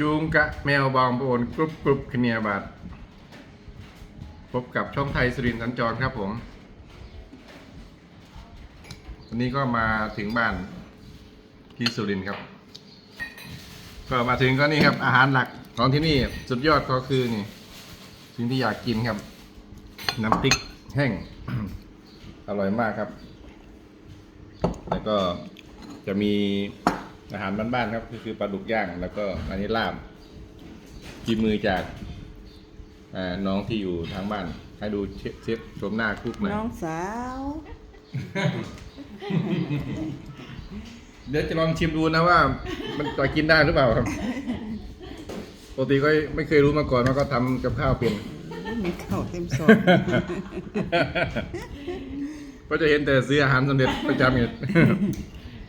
จูงกะแมวบองโอนกรุบกรุบคเนียบัตพบกับช่องไทยสุรินทร์สัญจรครับผมวันนี้ก็มาถึงบ้านที่สุรินทร์ครับ ก็มาถึงก็นี่ครับ อาหารหลักของที่นี่สุดยอดก็คือนี่ สิ่งที่อยากกินครับ น้ำพริกแห้ง อร่อยมากครับ แล้วก็จะมี อาหารบ้านๆครับก็คือปลาดุกย่าง แล้วก็อันนี้ลาบกินมือจากอ่าน้องที่อยู่ทางบ้าน ให้ดูเชฟเชฟชมหน้าคุกหน่อยน้องสาว เดี๋ยวจะลองชิมดูนะว่า มันจะกินได้หรือเปล่าครับปกติก็ไม่เคยรู้มาก่อนว่าก็ทำกับข้าวเป็นมีข้าวเต็มซองก็จะเห็นแต่ซื้ออาหารสำเร็จประจำไง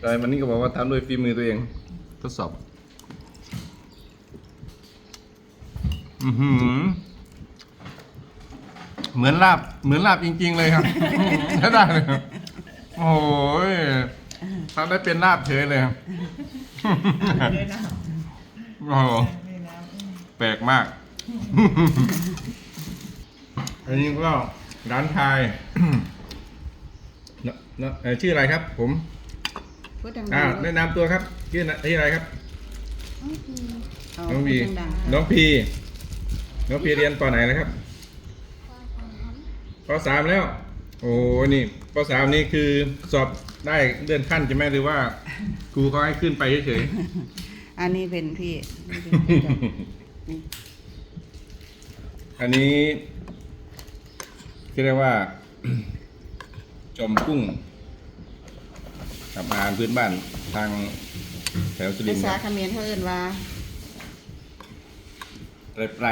แต่วันนี้ก็บอกว่าทำด้วยฝีมือตัวเอง ทดสอบ อือหือ เหมือนลาบ เหมือนลาบจริง ๆ เลยครับ ใช้ได้เลยครับโอ้ยทำได้เป็นลาบเฉยเลยครับ ด้วยนะโอ้โหด้วยนะแปลกมาก อันนี้ก็ร้านไทยนะนะเอ่อชื่ออะไรครับผม พูดดังอ่าๆแนะนำตัวครับชื่อนะชื่ออะไรครับ เอาน้องพูพีดดังๆน้องพีน้องพีเรียนปไหนแล้วครับปสามแล้ว โอ้นี่ปสามนี่คือสอบได้เลื่อนขั้นใช่ไหมหรือว่า ครูเขาให้ขึ้นไปเฉยอันนี้เป็นพี่นี่เป็นพี่ดอกนี่ๆ อันนี้เรียกว่า จอมกุ้ง กับอาหารพื้นบ้านทางแถวสุริภานทร์คษารับเขมรเขาเอิ้นว่า ไตรไพร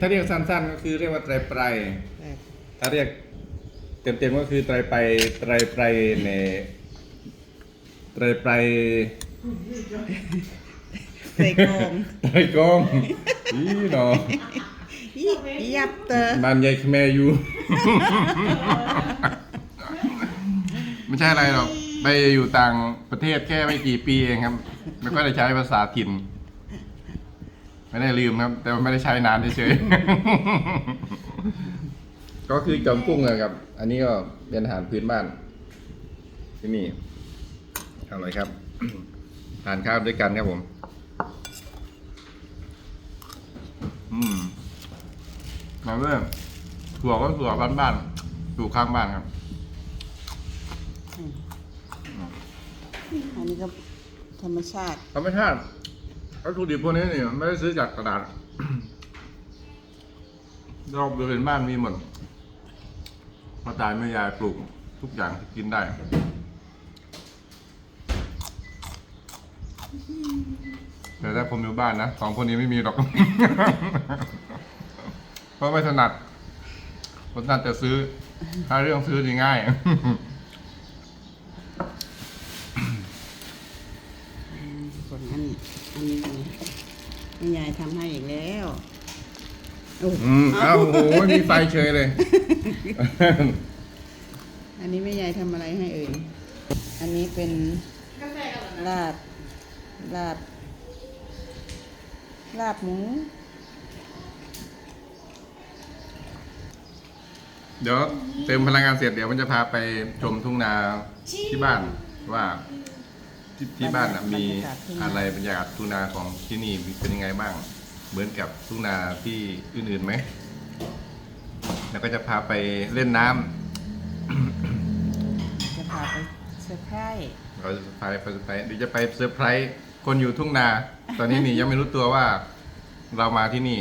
ถ้าเรียกสั้นๆ ก็คือเรียกว่าไตรไพรแบบถ้าเรียกเต็มๆก็คือไตรไปไตรไปในไตรไปใส่กรงไตรกองอีหนออียับเตอร์บ้านใหญ่ขแมอยู่ ไม่ใช่อะไรหรอกไปอยู่ต่างประเทศแค่ไม่กี่ปีเองครับ ไม่ค่อยได้ใช้ภาษาถิ่น ไม่ได้ลืมครับ แต่ว่าไม่ได้ใช้นานเฉยๆ ก็คือจอมกุ้งเลยครับ อันนี้ก็เป็นอาหารพื้นบ้าน ที่นี่อร่อยครับทานข้าวด้วยกันครับผม อืมมาเริ่มถั่วก็ถั่วบ้านๆอยู่ข้างบ้านครับ อันนี้ก็ธรรมชาติ ธรรมชาติวัตถุดิบพวกนี้เนี่ยไม่ได้ซื้อจากตลาดรอบบริเวณบ้านมีหมดพ่อตายแม่ยายปลูกทุกอย่างที่กินได้ แต่ถ้าผมอยู่บ้านนะสองคนนี้ไม่มีหรอก เพราะไม่ถนัดผมถนัดจะซื้อ ถ้าเรื่องซื้อนี่ง่าย คนอันนี้อันนี้แม่ยาย ทำให้อีกแล้วโอ้อืมเอ้าโอ้โหมีไฟเฉยเลย อันนี้แม่ยายทำอะไรให้เอ่ย อันนี้เป็นลาบลาบลาบหมู เดี๋ยวเติมพลังงานเสร็จเดี๋ยวมันจะพาไปชมทุ่งนาที่บ้านว่า ที่ที่บ้านน่ะมีอะไรบรรยากาศทุ่งนาของที่นี่เป็นยังไงบ้าง เหมือนกับทุ่งนาที่อื่นๆไหม แล้วก็จะพาไปเล่นน้ำจะพาไปเซอร์ไพรส์เราจะไปไปไปเดี๋ยวจะไปเซอร์ไพรส์คนอยู่ทุ่งนา ตอนนี้นี่ยังไม่รู้ตัวว่าเรามาที่นี่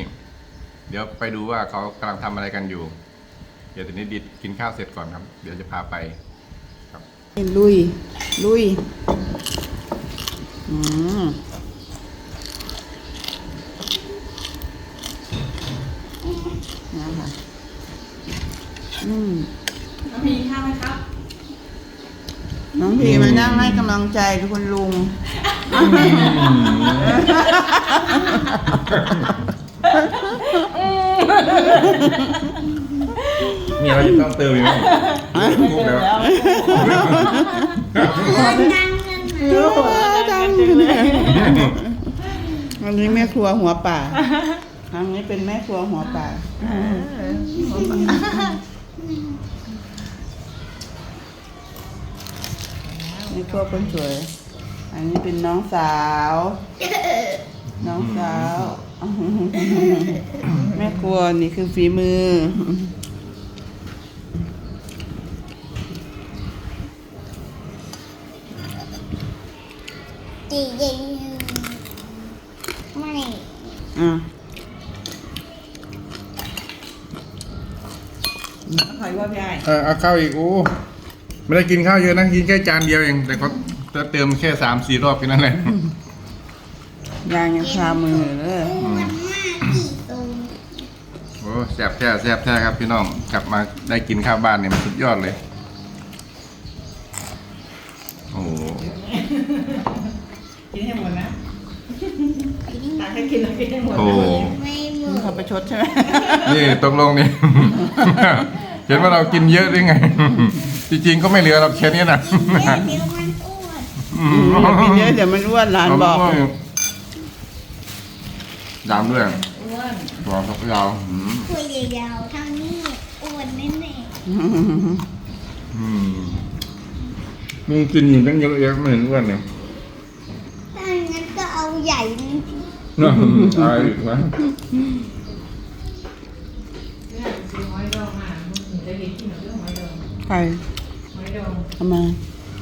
เดี๋ยวไปดูว่าเขากำลังทำอะไรกันอยู่ เดี๋ยวทีนี้ดิดกินข้าวเสร็จก่อนครับ เดี๋ยวจะพาไปครับ ลุย ลุย อืมนะค่ะอืมมีข้าวไหมครับ น้องพีมานั่งให้กำลังใจคุณลุง มีอะไรที่ต้องเติมอีกไหม ครบแล้วดังเลยอันนี้แม่ครัวหัวป่าอันนี้เป็นแม่ครัวหัวป่าแม่ครัวคนสวย อันนี้เป็นน้องสาว น้องสาว แม่ครัวนี่คือฝีมือ จีเย็นไม่อะใครว่าพี่ไอ้เออเอาข้าวอีกโอ้ไม่ได้กินข้าวเยอะนะกินแค่จานเดียวเอง แต่เขาจะเติมแค่สามสี่รอบแค่นั้นแหละยางยังคามือเลยอ้วนมากกี่ตัวโอ้แซ่บแท้แซ่บแท้ครับพี่น้องกลับมาได้กินข้าวบ้านเนี่ยมันสุดยอดเลย โอ้โห กินให้หมดนะตาแค่ กินแล้วกินให้หมดโอ้ไม่หมมึงดเขาไปชดใช่ไหมนี่ตกลงนี่ เห็นว่าเรากินเยอะได้ไง จริงๆก็ไม่เหลือเราแค่นี้นะเดี๋ยวมันอ้วนอืมอย่ากินเยอะเดี๋ยวมันอ้วนหลานบอกดามด้วยอ้วนบอกครับยาวอืมคุยยาวๆเท่านี้อ้วนแน่อืมมึงกินอยู่ตั้งเยอะแยะไม่เห็นอ้วนเลย ๆถ้างั้นก็เอาใหญ่นี่ สิน่าอายอีกนะเนี่ยซื้อหอยดองมามึงจะเห็นที่หนูซื้อหอยดองใครหอยดองทำไม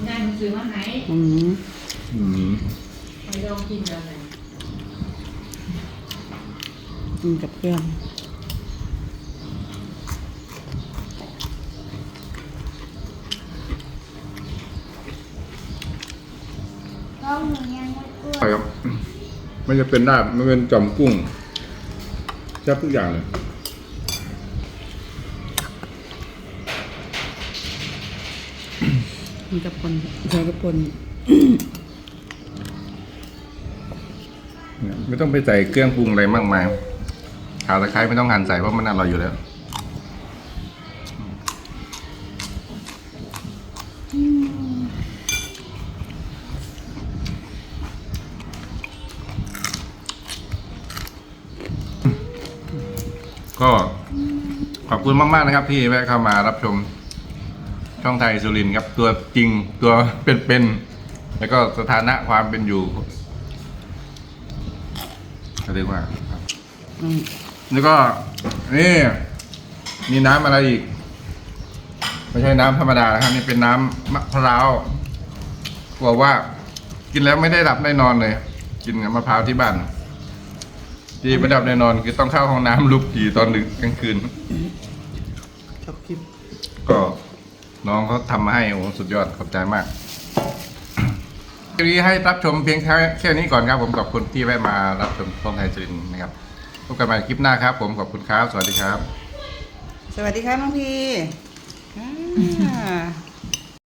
ได้มึงซื้อมาให้อืมอืมหอยดองกินแล้วไงกินกับเพื่อนท้องหนูยัง ไม่จะเป็นลาบไม่เป็นจอมกุ้งแซ่บทุกอย่างเลยกินกับคนใช้กับคนเนี่ยไม่ต้องไปใส่เครื่องปรุงอะไรมากมายข่าตะไคร้ไม่ต้องหั่นใส่เพราะมันอร่อยอยู่แล้ว คุณมากๆนะครับ ที่แวะเข้ามารับชมช่องไทยสุรินทร์ครับ ตัวจริงตัวเป็นๆแล้วก็สถานะความเป็นอยู่ก็เรียกว่าครับแล้วก็นี่มีน้ำอะไรอีก ไม่ใช่น้ำธรรมดานะครับ นี่เป็นน้ำมะพร้าวบอกว่า กินแล้วไม่ได้หลับได้นอนเลย กินมะพร้าวที่บ้านที่ไม่ได้หลับได้นอนคือต้องเข้าห้องน้ำลุกผีตอนดึกกลางคืน ก็น้องเขาทำมาให้โอ้โหสุดยอดขอบใจมากคลิปนี้ให้รับชมเพียงแค่แค่นี้ก่อนครับผมขอบคุณที่แวะมารับชมช่องไทยจรินนะครับพบกันใหม่คลิปหน้าครับผมขอบคุณครับ สวัสดีครับ สวัสดีครับน้องพีอ่า